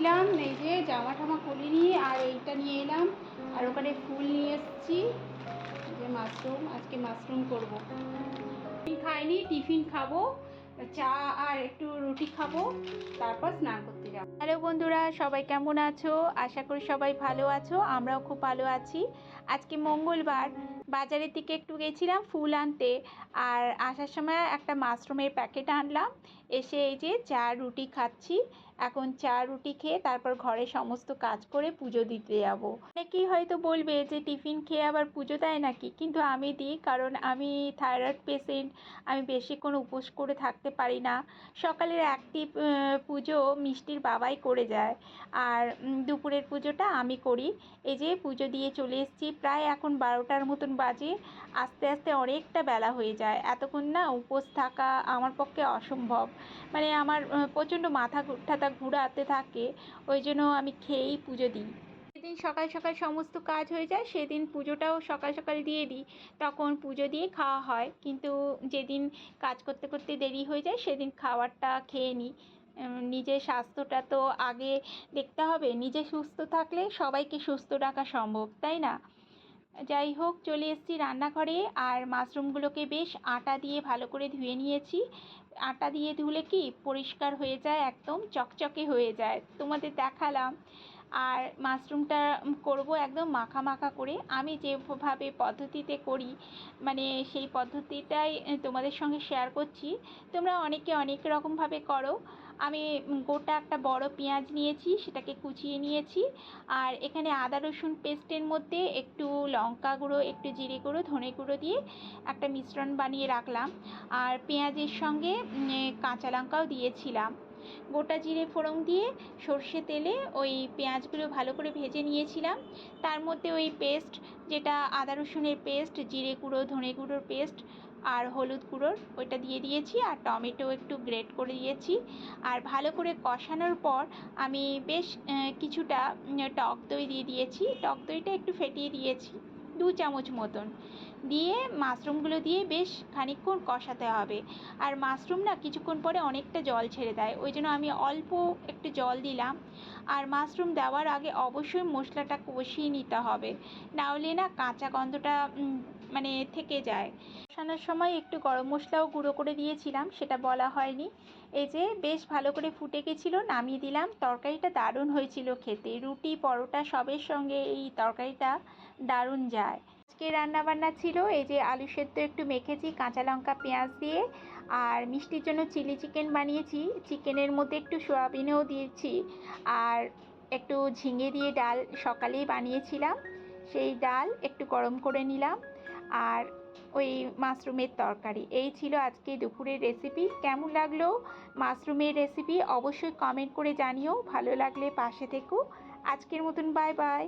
গেছিলাম এই যে জামা টামা করিনি আর এইটা নিয়ে এলাম। আর ওখানে ফুল নিয়ে এসেছি। যে মাশরুম আজকে মাশরুম করব। খাইনি, টিফিন খাব। চা আর একটু রুটি খাব, তারপর স্নান করতে যাব। হ্যালো বন্ধুরা, সবাই কেমন আছো? আশা করি সবাই ভালো আছো, আমরাও খুব ভালো আছি। আজকে মঙ্গলবার, বাজারের দিকে একটু গেছিলাম ফুল আনতে, আর আসার সময় একটা মাশরুমের প্যাকেট আনলাম। এসে এই যে চা, রুটি খাচ্ছি। এখন চা, রুটি খেয়ে তারপর ঘরে সমস্ত কাজ করে পুজো দিতে যাব। অনেকেই হয়তো বলবে যে টিফিন খেয়ে আবার পুজো দেয় নাকি? কিন্তু আমি দিই, কারণ আমি থাইরয়েড পেশেন্ট, আমি বেশিক্ষণ উপোস করে থাকতে পারি না। সকালের একটি পুজো মিষ্টির বাবাই করে যায়। আর দুপুরের পুজোটা আমি করি। এই যে পুজো দিয়ে চলে এসেছি, প্রায় এখন বারোটার মতন বাজে। আস্তে আস্তে অনেকটা বেলা হয়ে যায়। এতক্ষণ না উপোস থাকা আমার পক্ষে অসম্ভব। মানে আমার প্রচণ্ড মাথা টাথা ঘুরাতে থাকে। ওই জন্য আমি খেয়েই পুজো দিই। যেদিন সকাল সকাল সমস্ত কাজ হয়ে যায়, সেদিন পুজোটাও সকাল সকাল দিয়ে দিই। তখন পুজো দিয়ে খাওয়া হয়। কিন্তু যেদিন কাজ করতে করতে দেরি হয়ে যায়, সেদিন খাবারটা খেয়ে নিই। নিজের স্বাস্থ্যটা তো আগে দেখতে হবে। নিজে সুস্থ থাকলে সবাইকে সুস্থ রাখা সম্ভব, তাই না? যাই হোক, চলে এসেছি রান্নাঘরে। আর মাশরুমগুলোকে বেশ আটা দিয়ে ভালো করে ধুয়ে নিয়েছি। আটা দিয়ে ধুলে কি পরিষ্কার হয়ে যায়, একদম চকচকে হয়ে যায়। তোমাদের দেখালাম। আর মাশরুমটা করব একদম মাখা মাখা করে। আমি যেভাবে পদ্ধতিতে করি মানে সেই পদ্ধতিটাই তোমাদের সঙ্গে শেয়ার করছি। তোমরা অনেকে অনেক রকমভাবে করো। আমি গোটা একটা বড় পেঁয়াজ নিয়েছি, সেটাকে কুচিয়ে নিয়েছি। আর এখানে আদা, রসুন পেস্টের মধ্যে একটু লঙ্কা গুঁড়ো, একটু জিরে গুঁড়ো, ধনে গুঁড়ো দিয়ে একটা মিশ্রণ বানিয়ে রাখলাম। আর পেঁয়াজের সঙ্গে কাঁচা লঙ্কাও দিয়েছিলাম। গোটা জিরে ফোড়ন দিয়ে সর্ষে তেলে ওই পেঁয়াজগুলো ভালো করে ভেজে নিয়েছিলাম। তার মধ্যে ওই পেস্ট, যেটা আদা রসুনের পেস্ট, জিরে গুঁড়ো, ধনে গুঁড়োর পেস্ট আর হলুদ গুঁড়োর, ওইটা দিয়ে দিয়েছি আর টমেটো একটু গ্রেট করে দিয়েছি। আর ভালো করে কষানোর পর আমি বেশ কিছুটা টক দই দিয়ে দিয়েছি। টক দইটা একটু ফেটিয়ে দিয়েছি। দু চামচ মতন। দিয়ে মাশরুমগুলো দিয়ে বেশ খানিকক্ষণ কষাতে হবে। আর মাশরুম না কিছুক্ষণ পরে অনেকটা জল ছেড়ে দেয়। ওই জন্য আমি অল্প একটু জল দিলাম। আর মাশরুম দেওয়ার আগে অবশ্যই মশলাটা কষিয়ে নিতে হবে। না হলে না কাঁচা গন্ধটা মানে থেকে যায়। কষানোর সময় একটু গরম মশলাও গুঁড়ো করে দিয়েছিলাম, সেটা বলা হয়নি। এই যে বেশ ভালো করে ফুটে গেছিল, নামিয়ে দিলাম। তরকারিটা দারুণ হয়েছিল খেতে। রুটি, পরোটা সবের সঙ্গে এই তরকারিটা দারুণ যায়। আজকে রান্নাবান্না ছিল, এই যে আলু সেদ্ধ একটু মেখেছি, কাঁচা লঙ্কা, পেঁয়াজ দিয়ে, আর মিষ্টির জন্য চিলি চিকেন বানিয়েছি। চিকেনের মধ্যে একটু সয়াবিনও দিয়েছি, আর একটু ঝিঙে দিয়ে ডাল সকালেই বানিয়েছিলাম। সেই ডাল একটু গরম করে নিলাম, আর ওই মাশরুমের তরকারি। এই ছিল আজকে দুপুরের রেসিপি কেমন লাগল মাশরুমের রেসিপি অবশ্যই কমেন্ট করে জানিও। ভালো লাগলে পাশে থেকো। আজকের মতন বাই বাই